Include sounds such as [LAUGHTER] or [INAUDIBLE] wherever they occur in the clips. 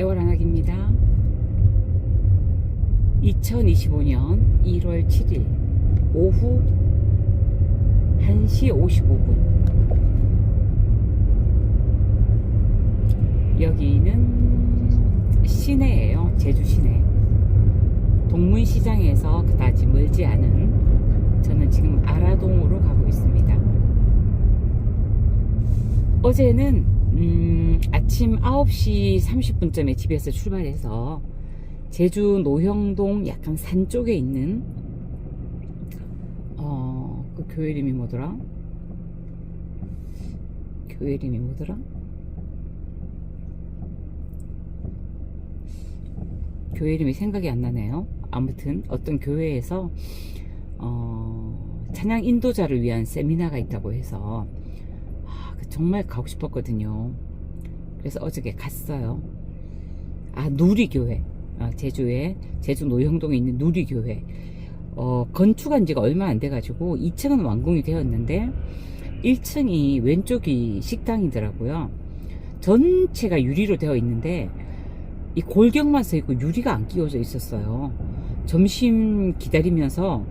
애월한학입니다. 2025년 1월 7일 오후 1시 55분 여기는 시내예요. 제주 시내. 동문시장에서 그다지 멀지 않은 저는 지금 아라동으로 가고 있습니다. 어제는 음, 아침 9시 30분쯤에 집에서 출발해서 제주 노형동 약간 산 쪽에 있는 어, 그 교회 이름이 뭐더라? 교회 이름이 뭐더라? 교회 이름이 생각이 안 나네요. 아무튼 어떤 교회에서 어, 찬양 인도자를 위한 세미나가 있다고 해서 정말 가고 싶었거든요. 그래서 어저께 갔어요. 아, 누리교회. 아, 제주에, 제주 노형동에 있는 누리교회. 어, 건축한 지가 얼마 안 돼가지고 2층은 완공이 되었는데 1층이 왼쪽이 식당이더라고요. 전체가 유리로 되어 있는데 이 골격만 서 있고 유리가 안 끼워져 있었어요. 점심 기다리면서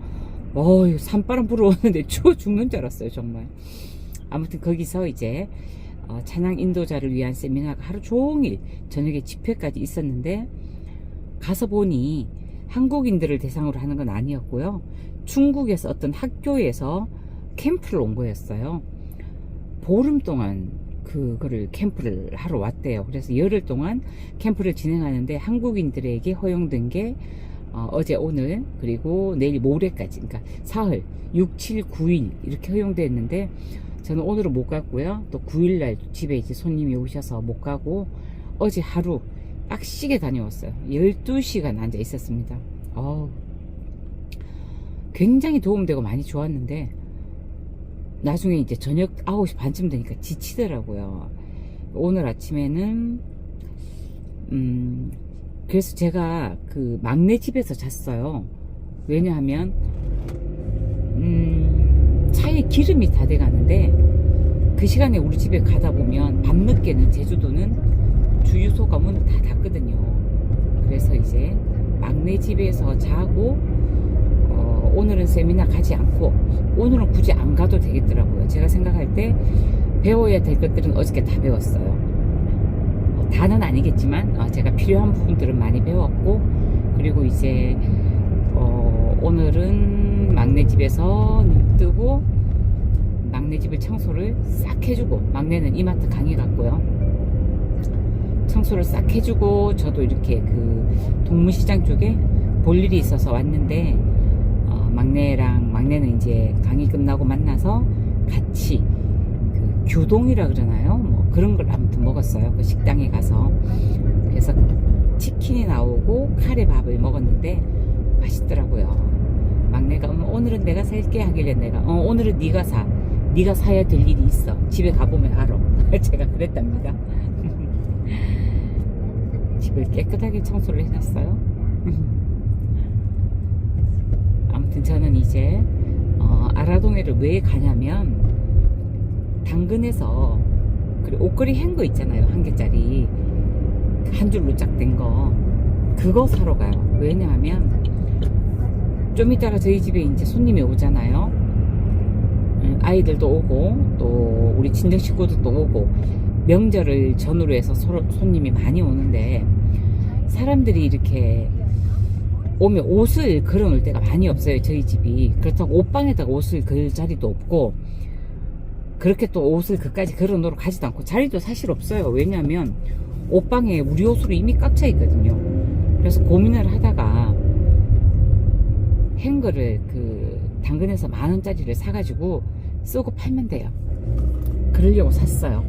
어, 산바람 불어오는데 추워 죽는 줄 알았어요, 정말. 아무튼 거기서 이제 어, 찬양 인도자를 위한 세미나가 하루 종일 저녁에 집회까지 있었는데 가서 보니 한국인들을 대상으로 하는 건 아니었고요. 중국에서 어떤 학교에서 캠프를 온 거였어요. 보름 동안 그거를 캠프를 하러 왔대요. 그래서 열흘 동안 캠프를 진행하는데 한국인들에게 허용된 게 어, 제 오늘 그리고 내일 모레까지 그러니까 사흘 6, 7, 9일 이렇게 허용됐는데 저는 오늘은 못 갔고요. 또 9일날 집에 이제 손님이 오셔서 못 가고 어제 하루 빡시게 다녀왔어요. 12시간 앉아 있었습니다. 어우, 굉장히 도움되고 많이 좋았는데 나중에 이제 저녁 9시 반쯤 되니까 지치더라고요. 오늘 아침에는 음 그래서 제가 그 막내 집에서 잤어요. 왜냐하면 음 차에 기름이 다 돼가는데 그 시간에 우리 집에 가다 보면 밤늦게는 제주도는 주유소가 문을 다 닫거든요. 그래서 이제 막내 집에서 자고 어, 오늘은 세미나 가지 않고 오늘은 굳이 안 가도 되겠더라고요. 제가 생각할 때 배워야 될 것들은 어저께 다 배웠어요. 어, 다는 아니겠지만 어, 제가 필요한 부분들은 많이 배웠고 그리고 이제 어, 오늘은 막내 집에서 눈 뜨고 막내 집을 청소를 싹 해주고 막내는 이마트 강의 갔고요. 청소를 싹 해주고 저도 이렇게 그 동문시장 쪽에 볼 일이 있어서 왔는데 어, 막내랑 막내는 이제 강의 끝나고 만나서 같이 그 규동이라 그러나요? 뭐 그런 걸 아무튼 먹었어요. 그 식당에 가서 그래서 치킨이 나오고 카레 밥을 먹었는데 맛있더라고요. 막내가 음, 오늘은 내가 살게 하길래 내가 어, 오늘은 네가 사. 네가 사야 될 일이 있어. 집에 가보면 알아. [LAUGHS] 제가 그랬답니다. [LAUGHS] 집을 깨끗하게 청소를 해놨어요. [LAUGHS] 아무튼 저는 이제 어, 아라동에를 왜 가냐면 당근에서 그리고 옷걸이 행거 있잖아요 한 개짜리 한 줄로 쫙 된 거 그거 사러 가요 왜냐하면 좀 이따가 저희 집에 이제 손님이 오잖아요. 음, 아이들도 오고 또 우리 친정 식구들도 오고 명절을 전후로 해서 손님이 많이 오는데 사람들이 이렇게 오면 옷을 걸어놓을 때가 많이 없어요 저희 집이. 그렇다고 옷방에다가 옷을 걸 자리도 없고 그렇게 또 옷을 그까지 걸어놓으러 가지도 않고 자리도 사실 없어요. 왜냐하면 옷방에 우리 옷으로 이미 꽉 차 있거든요. 그래서 고민을 하다가 행거를 그 당근에서 만 원짜리를 사가지고 쓰고 팔면 돼요 그러려고 샀어요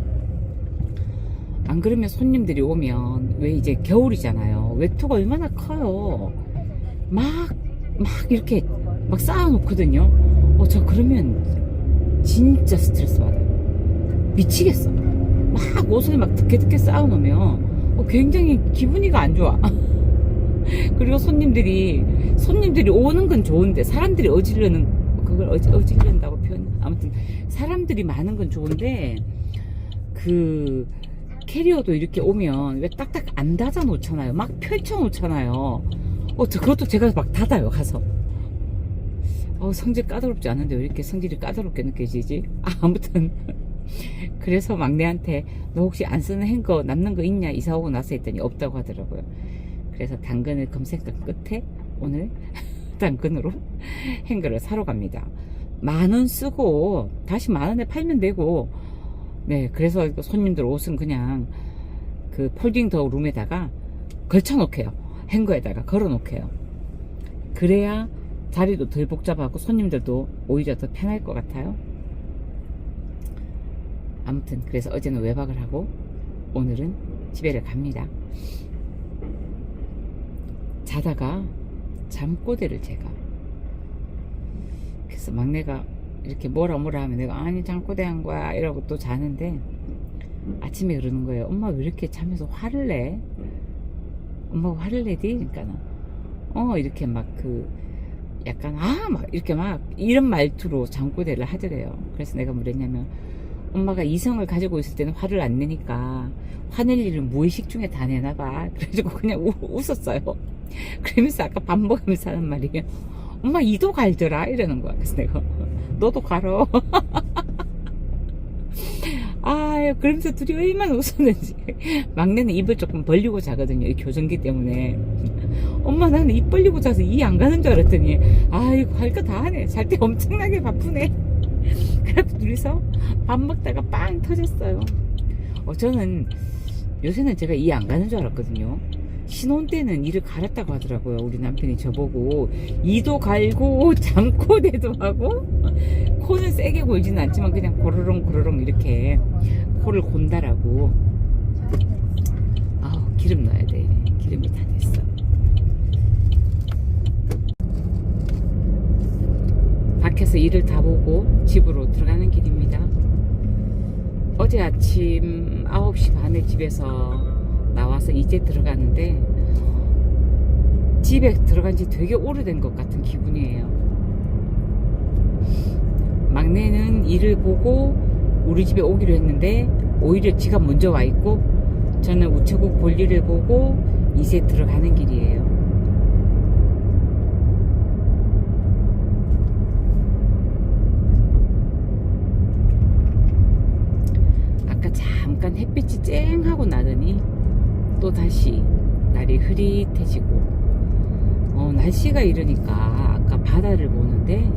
안 그러면 손님들이 오면 왜 이제 겨울이잖아요 외투가 얼마나 커요 막, 막 이렇게 막 쌓아놓거든요. 어, 저 그러면 진짜 스트레스 받아요. 미치겠어. 막 옷을 막 득해득해 쌓아놓으면 어, 굉장히 기분이가 안 좋아. [LAUGHS] 그리고 손님들이, 손님들이 오는 건 좋은데 사람들이 어지르는, 그걸 어지, 어지른다고 표현, 아무튼 사람들이 많은 건 좋은데 그 캐리어도 이렇게 오면 왜 딱딱 안 닫아 놓잖아요. 막 펼쳐 놓잖아요. 어, 저 그것도 제가 막 닫아요, 가서. 어, 성질 까다롭지 않은데 왜 이렇게 성질이 까다롭게 느껴지지? 아, [LAUGHS] 아무튼. 그래서 막내한테 너 혹시 안 쓰는 행거 남는 거 있냐? 이사 오고 나서 했더니 없다고 하더라고요. 그래서 당근을 검색한 끝에 오늘 [LAUGHS] 당근으로 [LAUGHS] 행거를 사러 갑니다. 만 원 쓰고 다시 만 원에 팔면 되고 네 그래서 손님들 옷은 그냥 그 폴딩 더 룸에다가 걸쳐 놓게요. 행거에다가 걸어 놓게요. 그래야 자리도 덜 복잡하고 손님들도 오히려 더 편할 것 같아요. 아무튼 그래서 어제는 외박을 하고 오늘은 집에를 갑니다. 자다가 잠꼬대를 제가 그래서 막내가 이렇게 뭐라 뭐라 하면 내가 아니 잠꼬대 한 거야 이러고 또 자는데 아침에 그러는 거예요. 엄마 왜 이렇게 자면서 화를 내? 엄마가 화를 내디? 그러니까는 어 이렇게 막 그 약간 아 막 이렇게 막 이런 말투로 잠꼬대를 하더래요. 그래서 내가 뭐랬냐면 엄마가 이성을 가지고 있을 때는 화를 안 내니까 화낼 일은 무의식 중에 다 내나 봐. [LAUGHS] 그래가지고 그냥 우, 웃었어요. [LAUGHS] 그러면서 아까 밥 먹으면서 하는 말이에요. 엄마 이도 갈더라? 이러는 거야. 그래서 내가 너도 갈어. [LAUGHS] 아유 그러면서 둘이 얼마나 웃었는지. 막내는 입을 조금 벌리고 자거든요 이 교정기 때문에. 엄마 나는 입 벌리고 자서 이 안 가는 줄 알았더니 아이고 할 거 다 하네. 잘 때 엄청나게 바쁘네. [LAUGHS] 그래서 둘이서 밥 먹다가 빵 터졌어요. 어, 저는 요새는 제가 이 안 가는 줄 알았거든요 신혼 때는 이를 갈았다고 하더라고요 우리 남편이 저보고. 이도 갈고 [LAUGHS] 잠꼬대도 하고 코는 세게 골지는 않지만 그냥 고르렁 고르렁 이렇게 코를 곤다라고. 아우 기름 넣어야 돼. 기름이 다 됐어. 밖에서 일을 다 보고 집으로 들어가는 길입니다. 어제 아침 9시 반에 집에서 나와서 이제 들어가는데 집에 들어간 지 되게 오래된 것 같은 기분이에요 막내는 일을 보고 우리 집에 오기로 했는데 오히려 지가 먼저 와 있고 저는 우체국 볼 일을 보고 이제 들어가는 길이에요. 아까 잠깐 햇빛이 쨍하고 나더니 또 다시 날이 흐릿해지고 어, 날씨가 이러니까 아까 바다를 보는데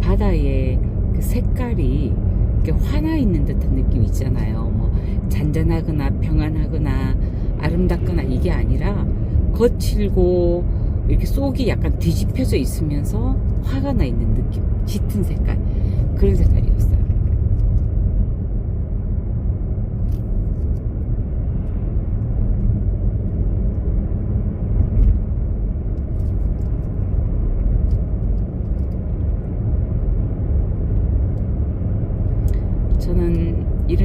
바다의 그 색깔이 이렇게 환화 있는 듯한 느낌 있잖아요. 뭐 잔잔하거나 평안하거나 아름답거나 이게 아니라 거칠고 이렇게 속이 약간 뒤집혀져 있으면서 화가 나 있는 느낌. 짙은 색깔. 그런 색깔이었어요.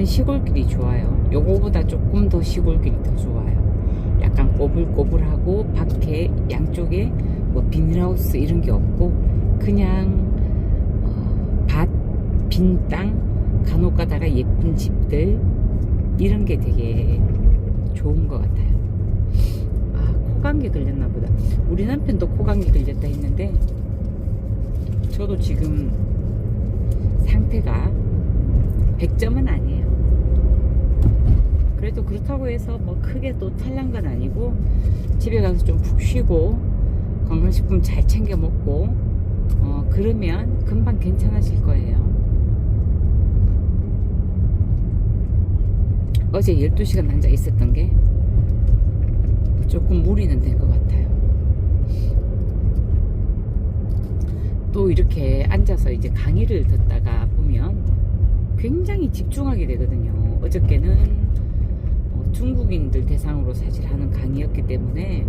이런 시골길이 좋아요. 요거보다 조금 더 시골길이 더 좋아요. 약간 꼬불꼬불하고 밖에 양쪽에 뭐 비닐하우스 이런 게 없고 그냥 어, 밭, 빈 땅, 간혹 가다가 예쁜 집들 이런 게 되게 좋은 것 같아요. 아 코감기 걸렸나 보다. 우리 남편도 코감기 걸렸다 했는데 저도 지금 상태가 100점은 아니에요. 그래도 그렇다고 해서 뭐 크게 또 탈난 건 아니고 집에 가서 좀 푹 쉬고 건강식품 잘 챙겨 먹고 어 그러면 금방 괜찮아질 거예요. 어제 12시간 앉아 있었던 게 조금 무리는 된 것 같아요. 또 이렇게 앉아서 이제 강의를 듣다가 보면 굉장히 집중하게 되거든요. 어저께는 어, 중국인들 대상으로 사실 하는 강의였기 때문에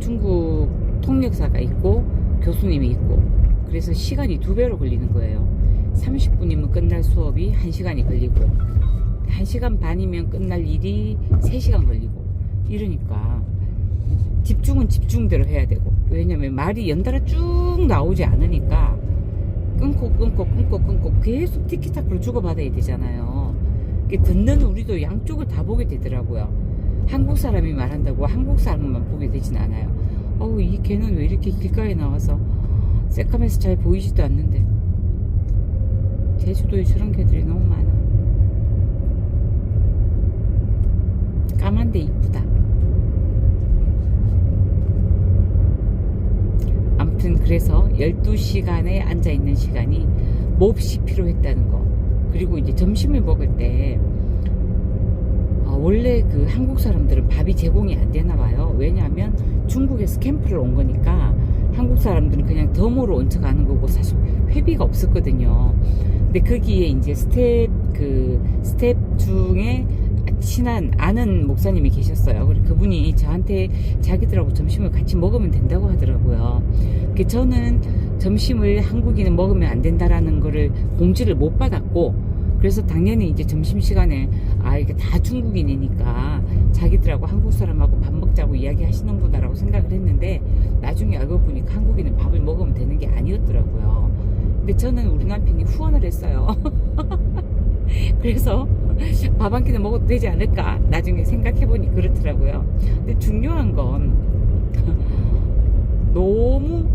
중국 통역사가 있고 교수님이 있고 그래서 시간이 두 배로 걸리는 거예요. 30분이면 끝날 수업이 1시간이 걸리고 1시간 반이면 끝날 일이 3시간 걸리고 이러니까 집중은 집중대로 해야 되고 왜냐면 말이 연달아 쭉 나오지 않으니까 끊고 끊고 끊고 끊고 계속 티키타크를 주고받아야 되잖아요. 듣는 우리도 양쪽을 다 보게 되더라고요. 한국 사람이 말한다고 한국 사람만 보게 되진 않아요. 어우, 이 개는 왜 이렇게 길가에 나와서 새까매서 잘 보이지도 않는데. 제주도에 저런 개들이 너무 많아. 까만데 이쁘다. 아무튼 그래서 12시간에 앉아있는 시간이 몹시 필요했다는 거. 그리고 이제 점심을 먹을 때, 아, 원래 그 한국 사람들은 밥이 제공이 안 되나 봐요. 왜냐하면 중국에서 캠프를 온 거니까 한국 사람들은 그냥 덤으로 얹혀 가는 거고 사실 회비가 없었거든요. 근데 거기에 이제 스텝, 그, 스텝 중에 친한 아는 목사님이 계셨어요. 그리고 그분이 저한테 자기들하고 점심을 같이 먹으면 된다고 하더라고요. 그 저는 점심을 한국인은 먹으면 안 된다라는 거를 공지를 못 받았고 그래서 당연히 이제 점심시간에 아 이게 다 중국인이니까 자기들하고 한국 사람하고 밥 먹자고 이야기하시는구나라고 생각을 했는데 나중에 알고 보니까 한국인은 밥을 먹으면 되는 게 아니었더라고요. 근데 저는 우리 남편이 후원을 했어요. [LAUGHS] 그래서 밥 한 끼는 먹어도 되지 않을까 나중에 생각해보니 그렇더라고요. 근데 중요한 건 너무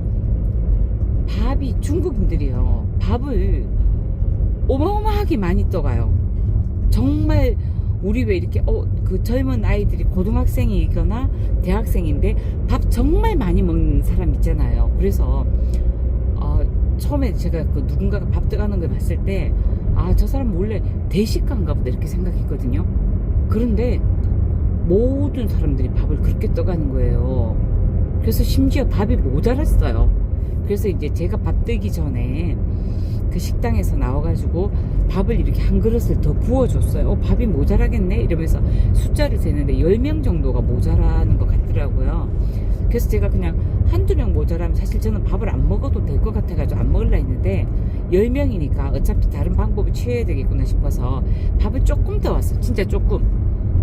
밥이 중국인들이요 밥을 어마어마하게 많이 떠가요. 정말 우리 왜 이렇게 어 그 젊은 아이들이 고등학생이거나 대학생인데 밥 정말 많이 먹는 사람 있잖아요. 그래서 어 처음에 제가 그 누군가가 밥 떠가는 걸 봤을 때 아 저 사람 원래 대식가인가 보다 이렇게 생각했거든요. 그런데 모든 사람들이 밥을 그렇게 떠가는 거예요. 그래서 심지어 밥이 모자랐어요. 그래서 이제 제가 밥 뜨기 전에 그 식당에서 나와가지고 밥을 이렇게 한 그릇을 더 부어줬어요. 어, 밥이 모자라겠네? 이러면서 숫자를 세는데 10명 정도가 모자라는 것 같더라고요. 그래서 제가 그냥 한두 명 모자라면 사실 저는 밥을 안 먹어도 될 것 같아가지고 안 먹으려 했는데 10명이니까 어차피 다른 방법을 취해야 되겠구나 싶어서 밥을 조금 더 왔어요. 진짜 조금.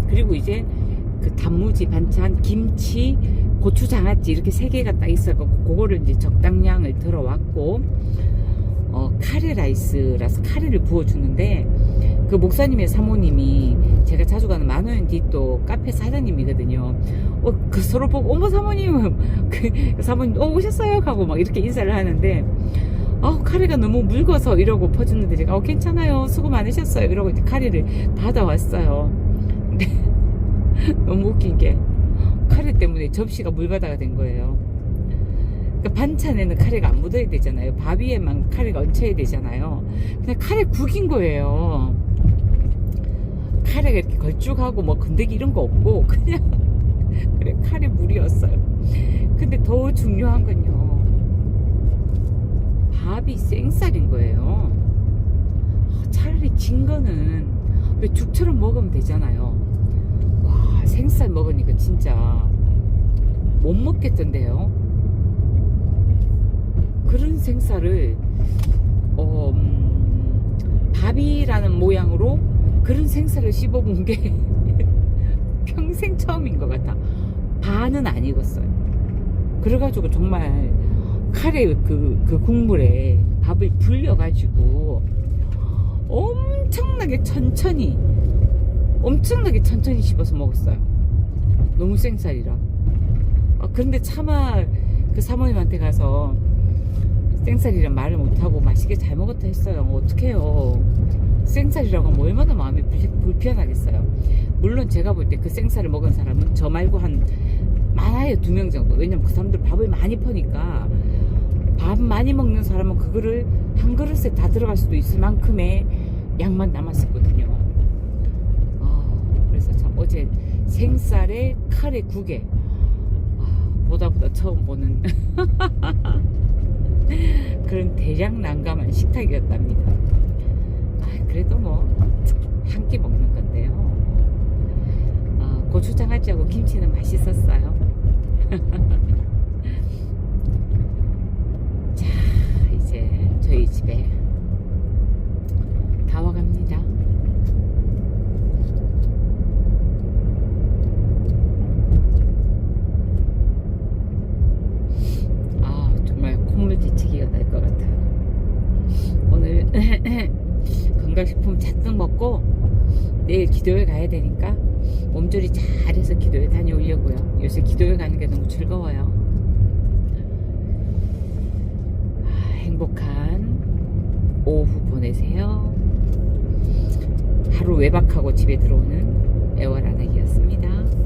그리고 이제 그 단무지 반찬, 김치, 고추 장아찌 이렇게 세 개가 딱 있어갖고 그거를 이제 적당량을 들어왔고 어, 카레 라이스라서 카레를 부어주는데 그 목사님의 사모님이 제가 자주 가는 만호연 디또 카페 사장님이거든요. 어, 그 서로 보고 어머 사모님 [LAUGHS] 그 사모님 어 오셨어요 하고 막 이렇게 인사를 하는데 어 카레가 너무 묽어서 이러고 퍼주는데 제가 어 괜찮아요 수고 많으셨어요 이러고 이제 카레를 받아왔어요. [LAUGHS] 너무 웃긴 게 카레 때문에 접시가 물바다가 된 거예요. 그러니까 반찬에는 카레가 안 묻어야 되잖아요. 밥 위에만 카레가 얹혀야 되잖아요. 그냥 카레 국인 거예요. 카레가 이렇게 걸쭉하고 뭐 건더기 이런 거 없고 [LAUGHS] 그냥 그래 카레 물이었어요. 근데 더 중요한 건요. 밥이 생쌀인 거예요. 아, 차라리 진 거는 왜 죽처럼 먹으면 되잖아요. 와 생쌀 먹으니까 진짜 못 먹겠던데요. 그런 생쌀을 어, 음, 밥이라는 모양으로 그런 생쌀을 씹어본 게 [LAUGHS] 평생 처음인 것 같아. 반은 안 익었어요. 그래가지고 정말 카레 그, 그 국물에 밥을 불려가지고 엄청나게 천천히 엄청나게 천천히 씹어서 먹었어요. 너무 생쌀이라. 아, 그런데 차마 그 사모님한테 가서 생쌀이란 말을 못하고 맛있게 잘 먹었다 했어요. 어떡해요. 생쌀이라고 하면 얼마나 마음이 불- 불편하겠어요. 물론 제가 볼 때 그 생쌀을 먹은 사람은 저 말고 한 많아요 두 명 정도. 왜냐면 그 사람들 밥을 많이 퍼니까 밥 많이 먹는 사람은 그거를 한 그릇에 다 들어갈 수도 있을 만큼의 양만 남았었거든요. 아, 그래서 참 어제 생쌀에 카레 국에 아, 보다 보다 처음 보는 [LAUGHS] 그런 대량 난감한 식탁이었답니다. 아, 그래도 뭐 한 끼 먹는 건데요. 어, 고추장아찌하고 김치는 맛있었어요. [LAUGHS] 자, 이제 저희 집에 다 와갑니다. 아, 정말 콧물 뒤치기가 날 것 같아요. 오늘 [LAUGHS] 건강식품 잔뜩 먹고 내일 기도회 가야 되니까 몸조리 잘해서 기도회 다녀오려고요. 요새 기도회 가는 게 너무 즐거워요. 아, 행복한 오후 보내세요. 하루 외박하고 집에 들어오는 애월아낙이었습니다.